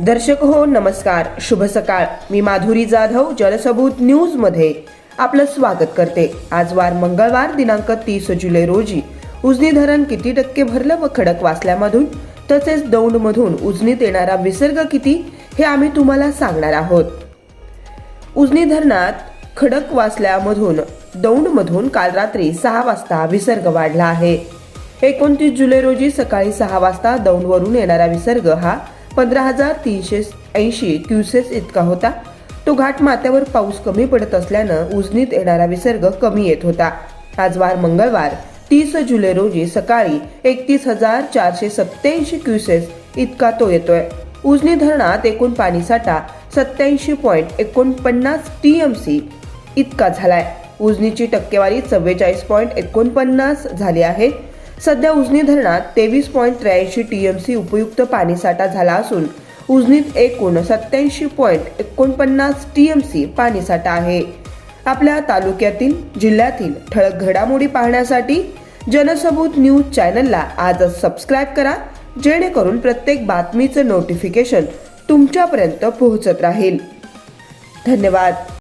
दर्शक हो नमस्कार. शुभ सकाळ. मी माधुरी जाधव जलसबूत न्यूजमध्ये आपलं स्वागत करते. आज वार मंगळवार दिनांक तीस जुलै रोजी. उजनी धरण किती टक्के भरलं व खडक वाचल्यामधून? तसेच दौंडमधून उजनीत येणारा विसर्ग किती? हे आम्ही तुम्हाला सांगणार आहोत. उजनी धरणात खडक वाचल्यामधून दौंडमधून काल रात्री सहा वाजता विसर्ग वाढला आहे. एकोणतीस जुलै रोजी सकाळी सहा वाजता दौंडवरून येणारा विसर्ग हा पंधरा हजार तीनशे ऐंशी क्युसेस इतका होता. तो घाट माथ्यावर पाऊस कमी पडत असल्यानं उजनीत येणारा विसर्ग कमी येत होता. आज वार मंगळवार तीस जुलै रोजी सकाळी एकतीस हजार चारशे सत्याऐंशी क्युसेस इतका तो येतोय. उजनी धरणात एकूण पाणीसाठा सत्याऐंशी पॉईंट एकोणपन्नास टी एम सी इतका झालाय. उजनीची टक्केवारी चव्वेचाळीस पॉईंट एकोणपन्नास झाली आहे. सध्या उजनी धरणात तेवीस पॉईंट त्र्याऐंशी टी एम सी उपयुक्त पाणीसाठा झाला असून उजनीत एकूण सत्याऐंशी पॉईंट एकोणपन्नास टी एम सी पाणीसाठा आहे. आपल्या तालुक्यातील जिल्ह्यातील ठळक घडामोडी पाहण्यासाठी जनसबूत न्यूज चॅनलला आजच सबस्क्राईब करा जेणेकरून प्रत्येक बातमीचं नोटिफिकेशन तुमच्यापर्यंत पोहोचत राहील. धन्यवाद.